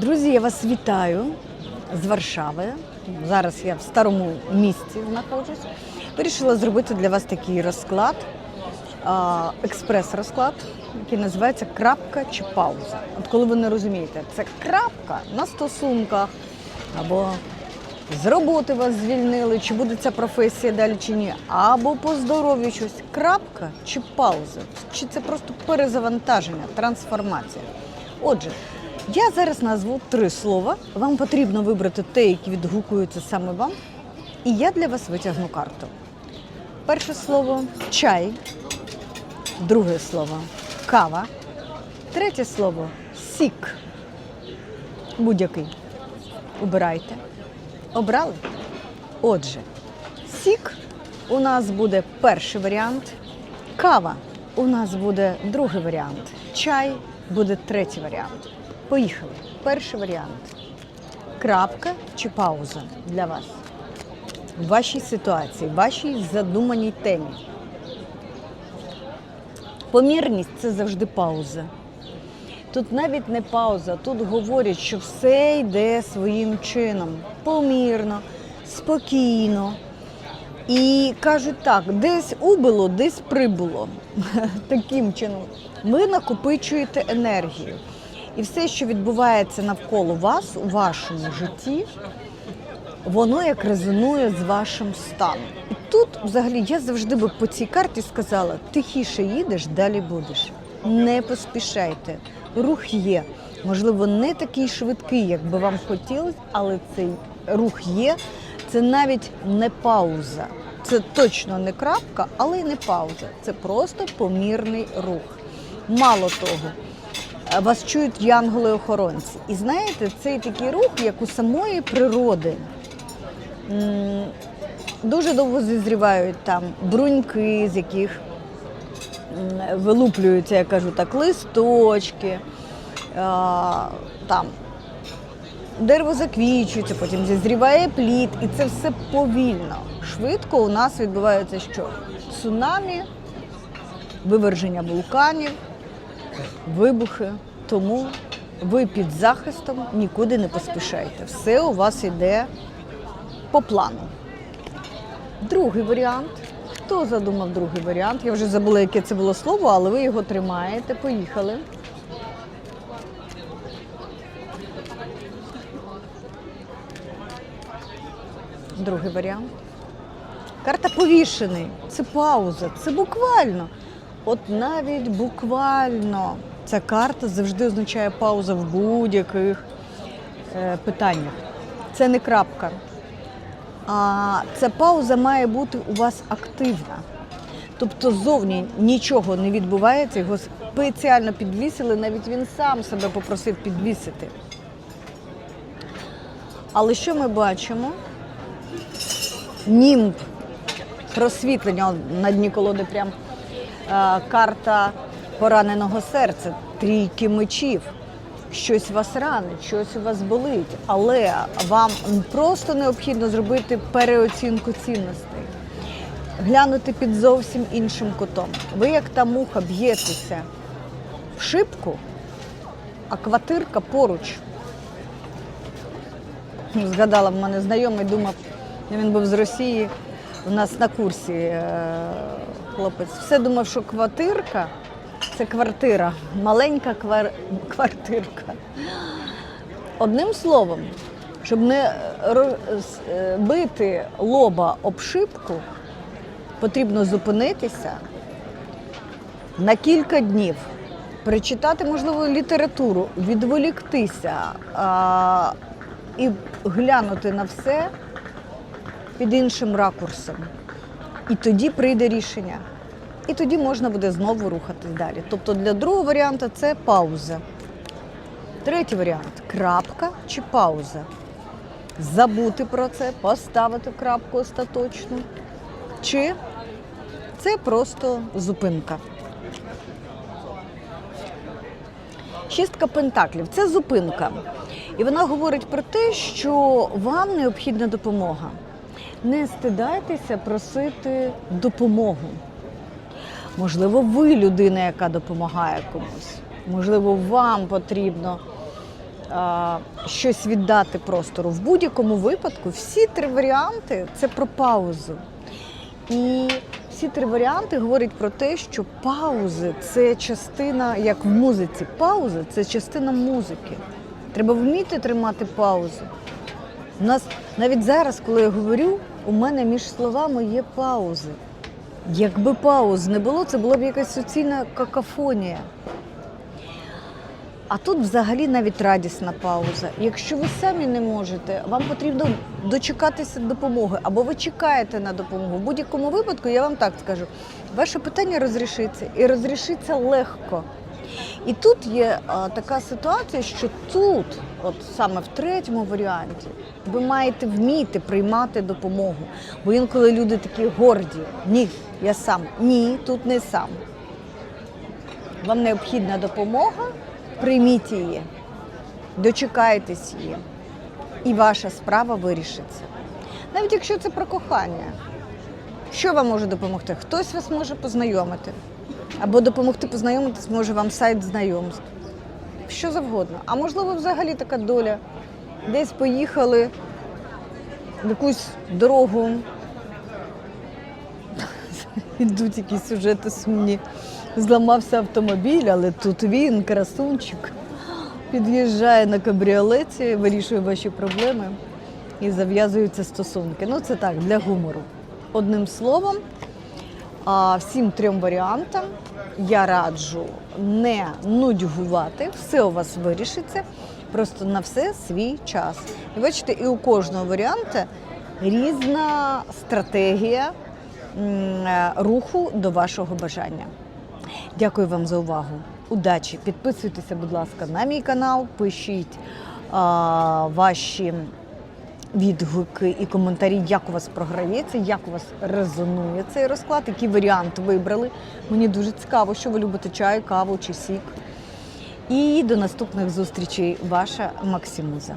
Друзі, я вас вітаю з Варшави. Зараз я в старому місті знаходжусь. Вирішила зробити для вас такий розклад, експрес-розклад, який називається крапка чи пауза. От коли ви не розумієте, це крапка на стосунках або з роботи вас звільнили, чи буде ця професія далі чи ні, або по здоров'ю щось. Крапка чи пауза, чи це просто перезавантаження, трансформація. Отже, я зараз назву три слова. Вам потрібно вибрати те, які відгукуються саме вам. І я для вас витягну карту. Перше слово чай, друге слово кава, третє слово сік. Будь-який. Обирайте. Обрали? Отже, сік у нас буде перший варіант, кава у нас буде другий варіант, чай буде третій варіант. Поїхали. Перший варіант. Крапка чи пауза для вас в вашій ситуації, в вашій задуманій темі. Помірність це завжди пауза. Тут навіть не пауза, тут говорять, що все йде своїм чином, помірно, спокійно. І кажуть так, десь убило, десь прибуло. Таким чином, ви накопичуєте енергію. І все, що відбувається навколо вас у вашому житті, воно як резонує з вашим станом. І тут, взагалі, я завжди би по цій карті сказала: тихіше їдеш, далі будеш. Не поспішайте. Рух є. Можливо, не такий швидкий, як би вам хотілося, але цей рух є. Це навіть не пауза. Це точно не крапка, але й не пауза. Це просто помірний рух. Мало того, вас чують янголи-охоронці. І знаєте, цей такий рух, як у самої природи. Дуже довго зізрівають там бруньки, з яких вилуплюються, я кажу так, листочки, там дерево заквічується, потім зізріває плід, і це все повільно. Швидко у нас відбувається що? Цунамі, виверження вулканів, вибухи. Тому ви під захистом нікуди не поспішайте. Все у вас йде по плану. Другий варіант. Хто задумав другий варіант? Я вже забула, яке це було слово, але ви його тримаєте. Поїхали. Другий варіант. Карта повішений. Це пауза. Це буквально. От навіть буквально ця карта завжди означає пауза в будь-яких е, питаннях. Це не крапка. А ця пауза має бути у вас активна. Тобто зовні нічого не відбувається, його спеціально підвісили, навіть він сам себе попросив підвісити. Але що ми бачимо? Німб, просвітлення на дні колоди прям карта пораненого серця, трійки мечів. Щось вас ранить, щось у вас болить, але вам просто необхідно зробити переоцінку цінностей, глянути під зовсім іншим кутом. Ви, як та муха, б'єтеся в шибку, а квартирка поруч. Згадала, в мене знайомий думав, він був з Росії, у нас на курсі е, хлопець. Все думав, що квартирка це квартира, маленька квар... квартирка. Одним словом, щоб не ро- с- е, лоба об шибку, потрібно зупинитися на кілька днів, прочитати, можливо, літературу, відволіктися а, і глянути на все під іншим ракурсом. І тоді прийде рішення. І тоді можна буде знову рухатись далі. Тобто для другого варіанту це пауза. Третій варіант крапка чи пауза. Забути про це, поставити крапку остаточно. Чи це просто зупинка. Шістка пентаклів це зупинка. І вона говорить про те, що вам необхідна допомога. Не стидайтеся просити допомогу. Можливо, ви людина, яка допомагає комусь. Можливо, вам потрібно а, щось віддати простору. В будь-якому випадку всі три варіанти це про паузу. І всі три варіанти говорять про те, що паузи це частина, як в музиці, паузи це частина музики. Треба вміти тримати паузу. У нас навіть зараз, коли я говорю, у мене між словами є паузи. Якби пауз не було, це була б якась суцільна какафонія. А тут взагалі навіть радісна пауза. Якщо ви самі не можете, вам потрібно дочекатися допомоги, або ви чекаєте на допомогу. В будь-якому випадку я вам так скажу, ваше питання розрішиться і розрішиться легко. І тут є а, така ситуація, що тут, от саме в третьому варіанті, ви маєте вміти приймати допомогу. Бо інколи люди такі горді. Ні, я сам. Ні, тут не сам. Вам необхідна допомога, прийміть її, дочекайтесь її, і ваша справа вирішиться. Навіть якщо це про кохання, що вам може допомогти? Хтось вас може познайомити. Або допомогти познайомитись може вам сайт знайомств. Що завгодно. А можливо, взагалі така доля. Десь поїхали в якусь дорогу. Йдуть якісь сюжети сумні. Зламався автомобіль, але тут він, красунчик, під'їжджає на кабріолеті, вирішує ваші проблеми і зав'язуються стосунки. Ну, це так, для гумору. Одним словом, всім трьом варіантам я раджу не нудьгувати, все у вас вирішиться, просто на все свій час. І бачите, і у кожного варіанта різна стратегія е, руху до вашого бажання. Дякую вам за увагу. Удачі! Підписуйтеся, будь ласка, на мій канал, пишіть а, ваші відгуки і коментарі, як у вас програється, як у вас резонує цей розклад, який варіант вибрали. Мені дуже цікаво, що ви любите чай, каву чи сік. І до наступних зустрічей, ваша Максимуза.